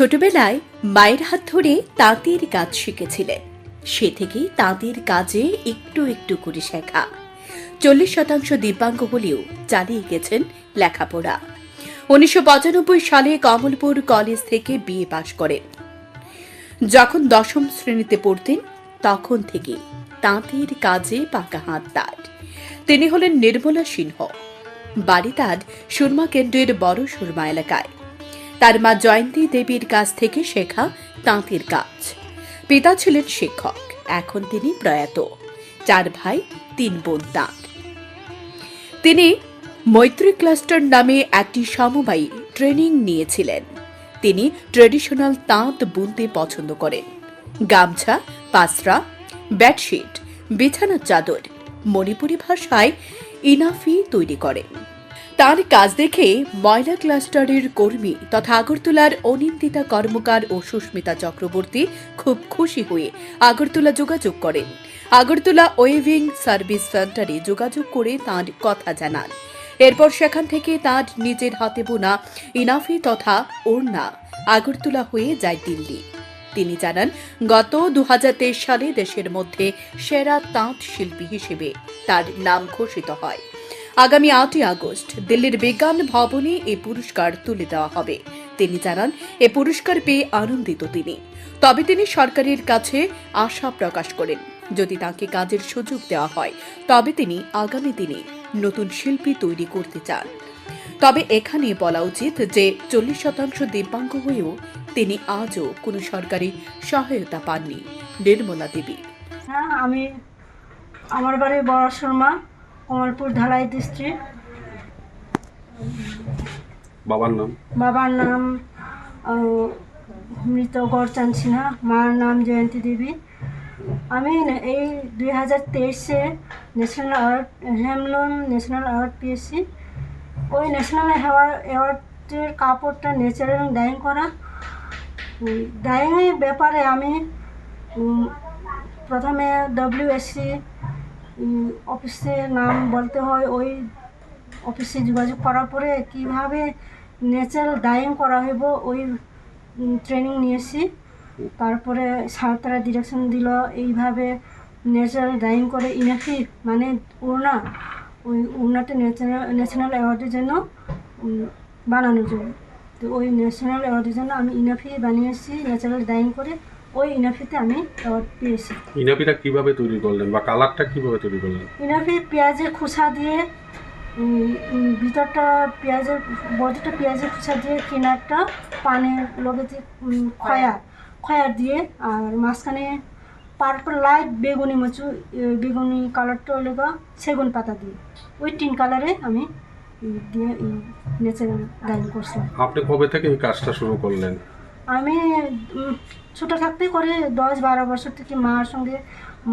ছোটবেলায় মায়ের হাত ধরে তাঁতের কাজ শিখেছিলেন সে থেকেই তাঁতের কাজে একটু একটু করে শেখা। চল্লিশ শতাংশ দিব্যাঙ্গ হলেও চালিয়ে গেছেন লেখাপড়া। উনিশশো পঁচানব্বই সালে কমলপুর কলেজ থেকে বিএ পাশ করেন। যখন দশম শ্রেণীতে পড়তেন, তখন থেকে তাঁতের কাজে পাকা হাত তার। তিনি হলেন নির্মলা সিংহ বাড়ি তার সুরমা কেন্দ্রের বড় সুরমা এলাকায়। তার মা জয়ন্তী দেবীর কাছ থেকে শেখা তাঁতের কাজ। পিতা ছিলেন শিক্ষক, এখন তিনি প্রয়াত। চার ভাই, তিন বোন তাঁত তিনি মৈত্রী ক্লাস্টার নামে একটি সমবায়ী ট্রেনিং নিয়েছিলেন। তিনি ট্রেডিশনাল তাঁত বুনতে পছন্দ করেন। গামছা পাসরা বেডশিট, বিছানার চাদর, মণিপুরি ভাষায় ইনাফি তৈরি করেন। তার কাজ দেখে ময়লা ক্লাস্টারের কর্মী তথা আগরতলার অনিন্দিতা কর্মকার ও সুস্মিতা চক্রবর্তী খুব খুশি হয়ে আগরতলা যোগাযোগ করেন। আগরতলা ওয়েভিং সার্ভিস সেন্টারে যোগাযোগ করে তার কথা জানান। এরপর সেখান থেকে তার নিজের হাতে বোনা ইনাফি তথা ওড়না আগরতলা হয়ে যায় দিল্লি। তিনি জানান, গত দু হাজার তেইশ সালে দেশের মধ্যে সেরা তাঁত শিল্পী হিসেবে তার নাম ঘোষিত হয়। আগামী আটই আগস্ট দিল্লির বিজ্ঞান ভবনে এই পুরস্কার তুলে দেওয়া হবে। তিনি জানান, এ পুরস্কার পেয়ে আনন্দিত তিনি। তবে তিনি সরকারের কাছে আশা প্রকাশ করেন। যদি তাকে কাজের সুযোগ দেওয়া হয়, তবে তিনি আগামী দিনে নতুন শিল্পী তৈরি করতে চান। তবে এখানে বলা উচিত যে, চল্লিশ শতাংশ দিব্যাঙ্গ হয়েও তিনি আজও কোনো সরকারি সহায়তা পাননি। নির্মলা দেবী। হ্যাঁ আমি আমার বাড়ি বড় শর্মা। কমলপুর ঢালাই ডিস্ট্রিক্ট বাবার নাম? বাবার নাম মৃত গড়চান সিনহা। মার নাম জয়ন্তী দেবী। আমি এই দুই হাজার তেইশে ন্যাশনাল অ্যাওয়ার্ড হ্যামলুম ন্যাশনাল অ্যাওয়ার্ড পেয়েছি। ওই ন্যাশনাল অ্যাওয়ার্ডের কাপড়টা ন্যাচারাল ডাইং করা। ডাইংয়ের ব্যাপারে আমি প্রথমে ডব্লিউএসসি অফিসে নাম বলতে হয়, ওই অফিসে যোগাযোগ করার পরে কীভাবে ন্যাচারাল ডাইং করা হইব, ওই ট্রেনিং নিয়েছি। তারপরে স্যার তারা ডিরেকশন দিল এইভাবে ন্যাচারাল ডাইং করে ইনাফি মানে ওড়না, ওই ওড়নাটা ন্যাচারাল ন্যাশনাল অ্যাওয়ার্ডের জন্য বানানোর জন্য। তো ওই ন্যাশনাল অ্যাওয়ার্ডের জন্য আমি ইনাফি বানিয়েছি ন্যাচারাল ডাইং করে। ওই ইনাফিতে আমি অ্যাওয়ার্ড পেয়েছি। ইনাপিটা কীভাবে তৈরি করলেন বা কালারটা কীভাবে তৈরি করলেন? ইনাফি পেঁয়াজের খোসা দিয়ে ভিতরটা পেঁয়াজের বডিটা পেঁয়াজের খোসা দিয়ে কিনারটা পানের লগে যে খয়া খয়া দিয়ে আর মাঝখানে পার্পল লাইট বেগুনি মচু বেগুনি কালারটা লেগা সেগুন পাতা দিয়ে। ওই তিন কালারে আমি দিয়ে নেচারাল ডাইং করছিলাম। আপনি কবে থেকে এই কাজটা শুরু করলেন? আমি ছোটো থাকতে করে দশ বারো বছর থেকে মার সঙ্গে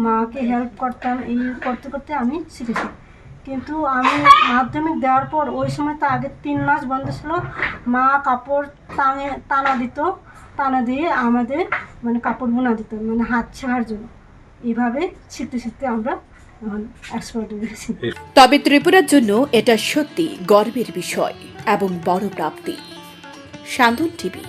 মাকে হেল্প করতাম, এই করতে করতে আমি শিখেছি। কিন্তু আমি মাধ্যমিক দেওয়ার পর ওই সময় তো আগে তিন মাস বন্ধ ছিল, মা কাপড় টাঙে, টানা দিত, টানা দিয়ে আমাদের মানে কাপড় বোনা দিত মানে হাত ছেঁড়ার জন্য। এইভাবে শিখতে শিখতে আমরা তবে ত্রিপুরার জন্য এটা সত্যি গর্বের বিষয় এবং বড় প্রাপ্তি। সান্দন টিভি।